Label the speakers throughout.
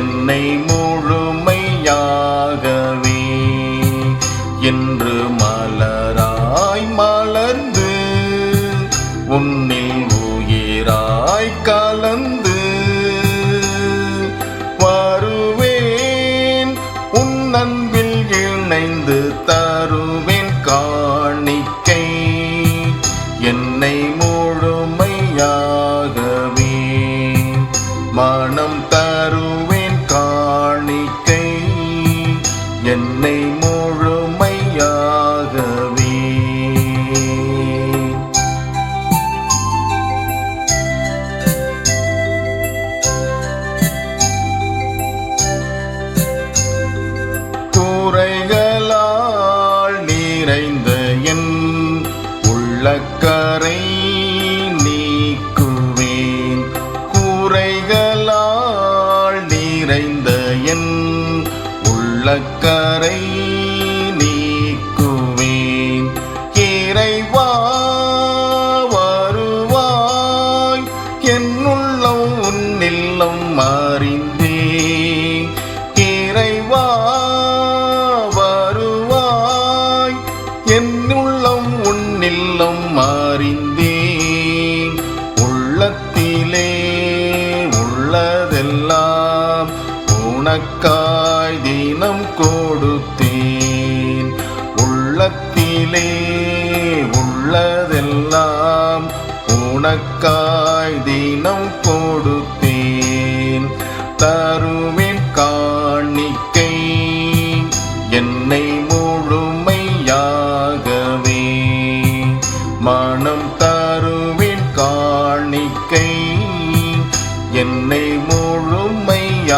Speaker 1: என்னை முழுமையாகவே. என்று மலராய் மலர்ந்து உன்னில் உயிராய் கலந்து. வருவேன் உன் அன்பில் இணைந்து தருவேன் காணிக்கை. என்னை முழுமையாகவே. மனம் தரும் என் உள்ளக்கரை நீக்குவேன். குறைகளால் நிறைந்த என் உள்ளக்கரை நீக்குவேன். இறைவா வருவாய் என் உள்ளம் உன்னில்லம் அறிந்த உள்ளம் உன்னில்லம் அறிந்தேன். உள்ளத்திலே உள்ளதெல்லாம் உனக்காய் தினம் கொடுத்தேன். உள்ளத்திலே உள்ளதெல்லாம் உனக்காய் தினம் கொடுத்தேன். தருவேன் மனம் தருமின் காணிக்கை. என்னை முழுமையாகவே.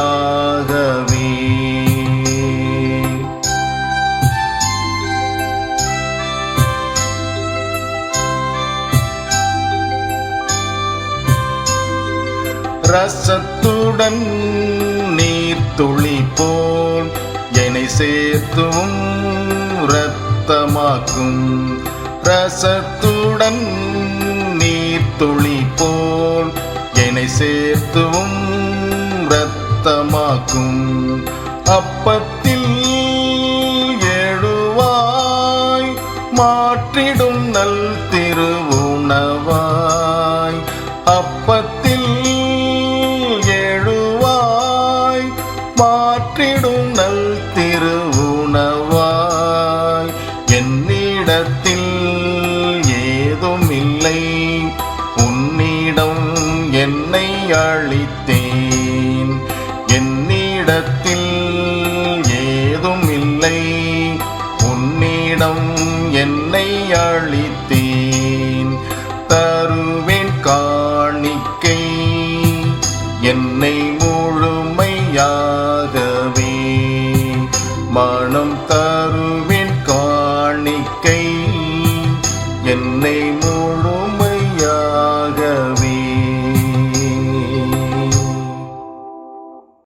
Speaker 1: ரசத்துடன் நீர் துளி போல் என்னை சேர்த்தும் ரத்தமாக்கும் ரசத்துடன் நீர் துளி போல் என்னை சேர்த்துவும் ரத்தமாக்கும் அப்பத்தில் எழுவாய் மாற்றிடும் நல் திருவுணவாய். அப்பத்தில் ஏதும் இல்லை. உன்னிடம் என்னை அழித்தேன் என்னிடத்தில் ஏதும் இல்லை. உன்னிடம் என்னை அழித்தேன் தருவே in name of